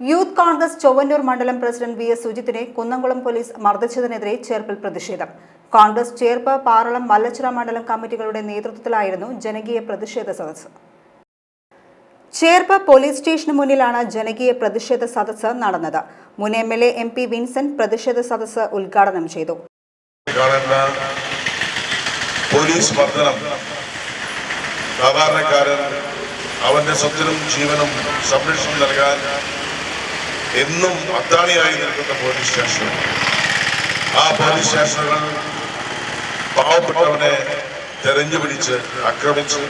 Youth Congress Chowannur മണ്ഡലം president V S സുജിത്തിനെ Kunnamkulam police മർദ്ദിച്ചതിനെതിരെ ചേർപ്പിൽ പ്രതിഷേധം. കോൺഗ്രസ് ചേർപ്പ് പാറളം മല്ലച്ചിറ മണ്ഡലം കമ്മിറ്റികളുടെ നേതൃത്വത്തിലായിരുന്നു ജനകീയ പ്രതിഷേധ സദസ്സ്. ചേർപ്പ് പോലീസ് സ്റ്റേഷന് മുന്നിലാണ് ജനകീയ പ്രതിഷേധ സദസ്സ് നടന്നത്. മുൻ M L A M P Vincent പ്രതിഷേധ സദസ്സ് ഉദ്ഘാടനം ചെയ്തു. പോലീസ് സാധാരണക്കാരൻ അവന്റെ സ്വത്തിനും ജീവനും സംരക്ഷണം നൽകാൻ എന്നും അത്താണിയായി നിൽക്കുന്ന പോലീസ് സ്റ്റേഷൻ ആ പോലീസ് സ്റ്റേഷനുകൾ പാവപ്പെട്ടവനെ തെരഞ്ഞു പിടിച്ച് ആക്രമിച്ച്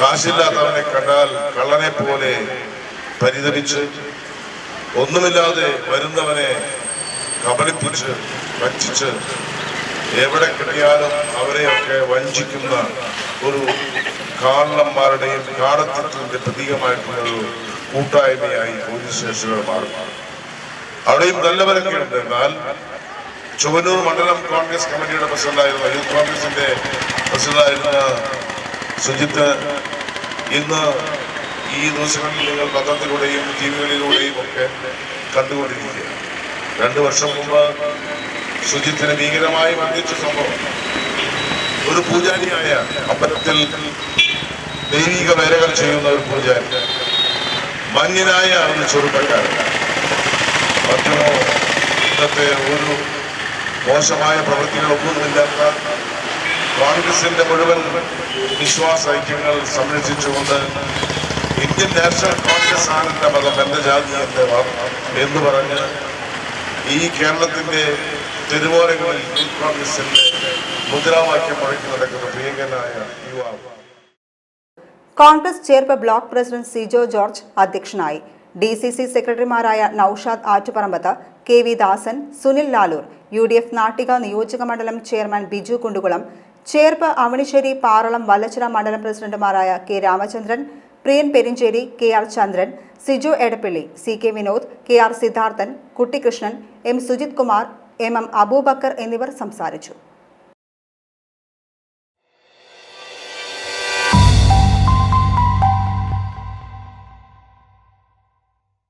കാശില്ലാത്തവനെ കണ്ടാൽ കള്ളനെ പോലെ പരിതപിച്ച് ഒന്നുമില്ലാതെ വരുന്നവനെ കബളിപ്പിച്ച് വഞ്ചിച്ച് എവിടെ കിട്ടിയാലും അവരെയൊക്കെ വഞ്ചിക്കുന്ന ഒരു കാരണന്മാരുടെയും കാടത്തത്തിന്റെ പ്രതീകമായിട്ടുള്ള ഒരു കൂട്ടായ്മയായി പോലീസ് സ്റ്റേഷനുകൾ മാറും. അവിടെയും നല്ലവരൊക്കെ ഉണ്ട് എന്നാൽ ചുവന്നൂർ മണ്ഡലം കോൺഗ്രസ് കമ്മിറ്റിയുടെ പ്രസിഡന്റായിരുന്ന. യൂത്ത് കോൺഗ്രസിന്റെ പ്രസിഡന്റായിരുന്ന സുജിത്ത്. ഇന്ന് ഈ ദിവസങ്ങളിൽ നിങ്ങൾ പത്രത്തിലൂടെയും ടി വികളിലൂടെയും ഒക്കെ കണ്ടുകൊണ്ടിരിക്കുകയാണ്. രണ്ടു വർഷം മുമ്പ് സുജിത്തിനെ ഭീകരമായി മർദ്ദിച്ച സംഭവം. ഒരു പൂജാരിയായ അമ്പലത്തിൽ ദൈവിക വേലകൾ ചെയ്യുന്ന ഒരു പൂജാരി. മഞ്ഞനായ അറിഞ്ഞ ചെറുപ്പക്കാരൻ. മറ്റോ ഇന്നത്തെ ഒരു മോശമായ പ്രവൃത്തികളൊന്നുമില്ലാത്ത കോൺഗ്രസിന്റെ മുഴുവൻ വിശ്വാസ ഐക്യങ്ങൾ സംരക്ഷിച്ചുകൊണ്ട് ഇന്ത്യൻ നാഷണൽ കോൺഗ്രസ് ആണ് എന്റെ മതം എന്റെ ജാതി എന്റെ എന്ന് പറഞ്ഞ് ഈ കേരളത്തിന്റെ തെരുവോരങ്ങളിൽ യൂത്ത് കോൺഗ്രസിന്റെ മുദ്രാവാക്യം മുഴക്കി നടക്കുന്ന പ്രിയങ്കനായ യുവാവ് Congress Cherpu block president Sijo George അധ്യക്ഷനായി. ഡി സി സി സെക്രട്ടറിമാരായ Naushad Attuparambath K V Dasan Sunil Lalur U D F Nattika നിയോജക മണ്ഡലം ചെയർമാൻ ബിജു കുണ്ടുകുളം ചേർപ്പ് അവണിശ്ശേരി പാറളം വല്ലച്ചിറ മണ്ഡലം പ്രസിഡന്റുമാരായ K Ramachandran Priyan Perinchery K R Chandran Siju Edappally C K Vinod K R Siddharthan Kuttikrishnan M Sujith Kumar M M Aboobacker എന്നിവർ സംസാരിച്ചു.